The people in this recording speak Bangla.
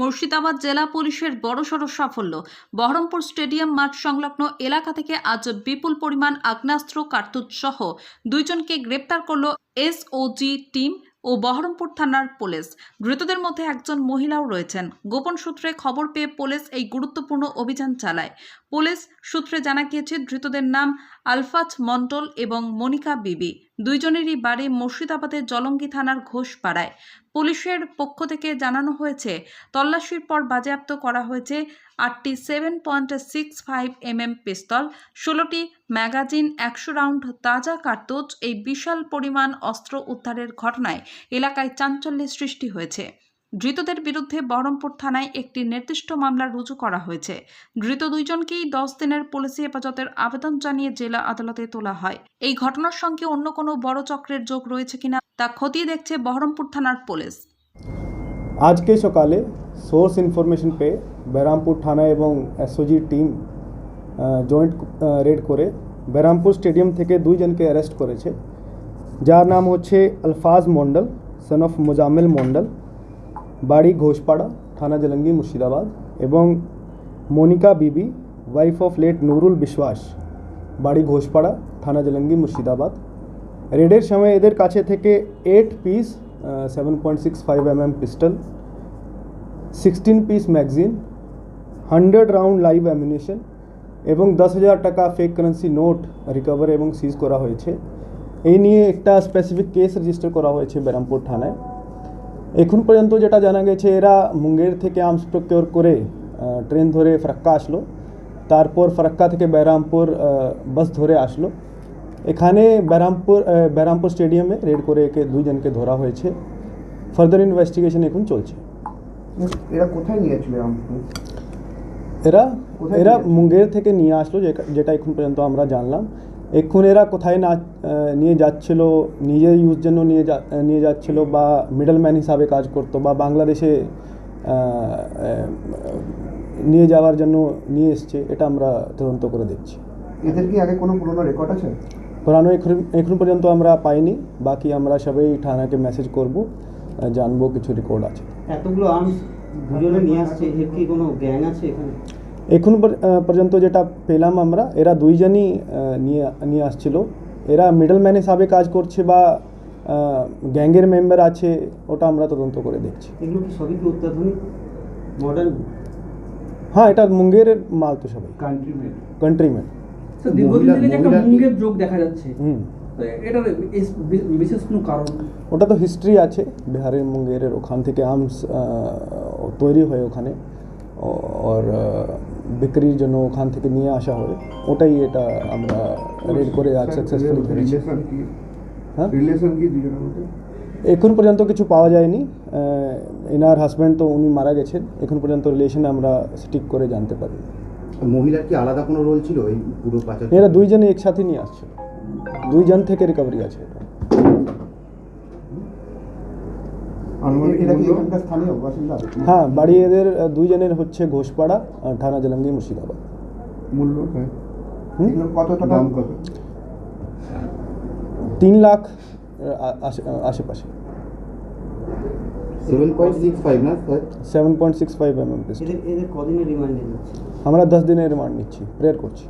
মুর্শিদাবাদ জেলা পুলিশের বড়সড় সাফল্য। বহরমপুর স্টেডিয়াম মাঠ সংলগ্ন এলাকা থেকে আজ বিপুল পরিমাণ আগ্নেয়াস্ত্র, কার্তুজ সহ দুইজনকে গ্রেপ্তার করল এসওজি টিম ও বহরমপুর থানার পুলিশ। ধৃতদের মধ্যে একজন মহিলাও রয়েছেন। গোপন সূত্রে খবর পেয়ে পুলিশ এই গুরুত্বপূর্ণ অভিযান চালায়। পুলিশ সূত্রে জানা গিয়েছে, ধৃতদের নাম আলফাজ মন্ডল এবং মনিকা বিবি। দুইজনেরই বাড়ি মুর্শিদাবাদের জলঙ্গি থানার ঘোষপাড়ায়। পুলিশের পক্ষ থেকে জানানো হয়েছে, তল্লাশির পর বাজেয়াপ্ত করা হয়েছে আটটি seven point six five M M pistol, ষোলোটি ম্যাগাজিন, একশো রাউন্ড তাজা কার্তুজ, এই বিশাল পরিমাণ অস্ত্র উদ্ধারের ঘটনায় এলাকায় চাঞ্চল্যের সৃষ্টি হয়েছে। ধৃতদের বিরুদ্ধে বহরমপুর থানায় একটি নির্দিষ্ট মামলা রুজু করা হয়েছে। ধৃত দুইজনকেই দশ দিনের পুলিশি হেফাজতের আবেদন জানিয়ে জেলা আদালতে তোলা হয়। এই ঘটনার সঙ্গে অন্য কোনো বড় চক্রের যোগ রয়েছে কিনা তা খতিয়ে দেখছে বহরমপুর থানার পুলিশ। আজকে সকালে সোর্স ইনফরমেশন পেয়ে বেরামপুর থানা এবং এসওজি টিম জয়েন্ট রেড করে বেরামপুর স্টেডিয়াম থেকে দুইজনকে অ্যারেস্ট করেছে। যার নাম হচ্ছে আলফাজ মন্ডল সন অফ মোজাম্মেল মন্ডল। বাড়ি ঘোষপাড়া, থানা জলঙ্গি, মুর্শিদাবাদ এবং মনিকা বিবি ওয়াইফ অফ লেট নুরুল বিশ্বাস, বাড়ি ঘোষপাড়া, থানা জলঙ্গি, মুর্শিদাবাদ। রেডের সময় এদের কাছে থেকে eight piece seven point six five M M pistol sixteen piece magazine hundred round live ammunition এবং দশ হাজার টাকা ফেক কারেন্সি নোট রিকভার এবং সিজ করা হয়েছে। এই নিয়ে একটা স্পেসিফিক কেস রেজিস্টার করা হয়েছে বেরামপুর থানায়। এখন পর্যন্ত যেটা জানা গেছে এরা মুঙ্গের থেকে আর্মস প্রকিওর করে ট্রেন ধরে ফারাক্কা আসলো। তারপর ফারাক্কা থেকে বেরামপুর বাস ধরে আসলো। এখানে বেরামপুর আহ, বেরামপুর স্টেডিয়ামে রেড করে একে দুইজনকে ধরা হয়েছে। ফার্দার ইনভেস্টিগেশন এখন চলছে। এরা কোথায় নিয়েছিল এরা এরা মুঙ্গের থেকে নিয়ে আসলো যেটা এখন পর্যন্ত আমরা জানলাম। এখন এরা কোথায় না নিয়ে যাচ্ছিল নিজের ইউজ জন্য নিয়ে যা নিয়ে যাচ্ছিল বা মিডলম্যান হিসাবে কাজ করতো বা বাংলাদেশে নিয়ে যাওয়ার জন্য নিয়ে এসছে এটা আমরা তদন্ত করে দেখছি। এদের কি আগে কোনো পুরনো রেকর্ড আছে? পুরানো এখন এখন পর্যন্ত আমরা পাইনি বাকি আমরা সবাই থানাকে মেসেজ করব জানব কিছু রেকর্ড আছে। এতগুলো আর্মস দুজনে নিয়ে আসছে এর কি কোনো গ্যাং আছে এখানে? এখন পর্যন্ত যেটা পেলাম আমরা এরা দুইজনই নিয়ে নিয়ে আসছিল। এরা মিডলম্যান হিসাবে কাজ করছে বা গ্যাংয়ের মেম্বার আছে ওটা আমরা তদন্ত করে দেখছি। এগুলো কি সবই কি অত্যাধুনিক? মডার্ন হ্যাঁ এটা মুঙ্গেরের মাল তো সবাই। কান্ট্রি মেড কান্ট্রিম্যান দীর্ঘদিন থেকে একটা মুঙ্গের যোগ দেখা যাচ্ছে। হুম। এটার বিশেষ কোনো কারণ? ওটা তো হিস্ট্রি আছে বিহারের মুঙ্গেরের ওখান থেকে আর্মস তৈরি হয় ওখানে। ওর বিক্রির জন্য ওখান থেকে নিয়ে আসা হয় ওটাই এটা আমরা রেড করে আজ সাকসেসফুলি ধরেছি রিলেশন কি হ্যাঁ রিলেশন কি এখন পর্যন্ত কিছু পাওয়া যায়নি এনার হাজব্যান্ড তো উনি মারা গেছেন এখন পর্যন্ত রিলেশন আমরা স্টিক করে জানতে পারি মহিলার কি আলাদা কোনো রোল ছিল এই পুরো পাচার এরা দুইজনে একসাথে নিয়ে আসছিল দুইজন থেকে রিকভারি আছে এটা হ্যাঁ বাড়ি এদের দুইজনের হচ্ছে ঘোষপাড়া আর থানা জলঙ্গি মুর্শিদাবাদ। মূল্য কত দাম কত? তিন লাখ আশে- আশেপাশে। সেভেন পয়েন্ট সিক্স ফাইভ না seven point six five M M এদের এদের কদিনের রিমান্ডে দিচ্ছে আমরা দশ দিনের রিমান্ড নিচ্ছি প্রেয়ার করছি।